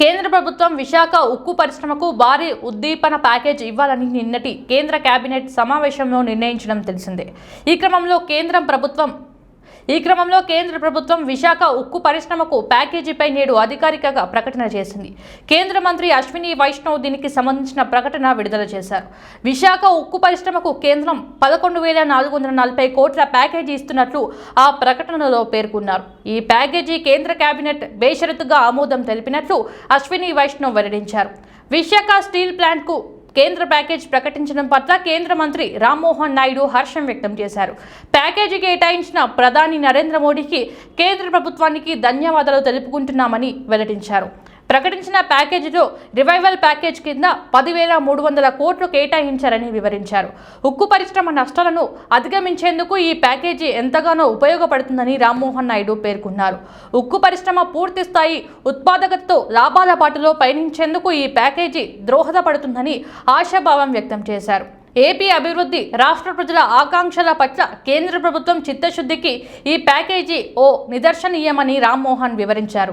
కేంద్ర ప్రభుత్వం విశాఖ ఉక్కు పరిశ్రమకు భారీ ఉద్దీపన ప్యాకేజ్ ఇవ్వాలని నిన్నటి కేంద్ర కేబినెట్ సమావేశంలో నిర్ణయించడం తెలిసిందే. ఈ క్రమంలో కేంద్రం ప్రభుత్వం ఈ క్రమంలో కేంద్ర ప్రభుత్వం విశాఖ ఉక్కు పరిశ్రమకు ప్యాకేజీపై నేడు అధికారికంగా ప్రకటన చేసింది. కేంద్ర మంత్రి అశ్విని వైష్ణవ్ దీనికి సంబంధించిన ప్రకటన విడుదల చేశారు. విశాఖ ఉక్కు పరిశ్రమకు కేంద్రం పదకొండు వేల నాలుగు వందల నలభై కోట్ల ప్యాకేజీ ఇస్తున్నట్లు ఆ ప్రకటనలో పేర్కొన్నారు. ఈ ప్యాకేజీ కేంద్ర కేబినెట్ బేషరతుగా ఆమోదం తెలిపినట్లు అశ్విని వైష్ణవ్ వెల్లడించారు. విశాఖ స్టీల్ ప్లాంట్కు కేంద్ర ప్యాకేజ్ ప్రకటించడం పట్ల కేంద్ర మంత్రి రామ్మోహన్ నాయుడు హర్షం వ్యక్తం చేశారు. ప్యాకేజీ కేటాయించిన ప్రధాని నరేంద్ర మోడీకి కేంద్ర ప్రభుత్వానికి ధన్యవాదాలు తెలుపుకుంటున్నామని వెల్లడించారు. ప్రకటించిన ప్యాకేజీలో రివైవల్ ప్యాకేజ్ కింద పదివేల మూడు వందల కోట్లు కేటాయించారని వివరించారు. ఉక్కు పరిశ్రమ నష్టాలను అధిగమించేందుకు ఈ ప్యాకేజీ ఎంతగానో ఉపయోగపడుతుందని రామ్మోహన్ నాయుడు పేర్కొన్నారు. ఉక్కు పరిశ్రమ పూర్తి స్థాయి ఉత్పాదకతతో లాభాల బాటలో పయనించేందుకు ఈ ప్యాకేజీ దోహదపడుతుందని ఆశాభావం వ్యక్తం చేశారు. ఏపీ అభివృద్ధి రాష్ట్ర ప్రజల ఆకాంక్షల పట్ల కేంద్ర ప్రభుత్వం చిత్తశుద్ధికి ఈ ప్యాకేజీ ఓ నిదర్శనీయమని రామ్మోహన్ వివరించారు.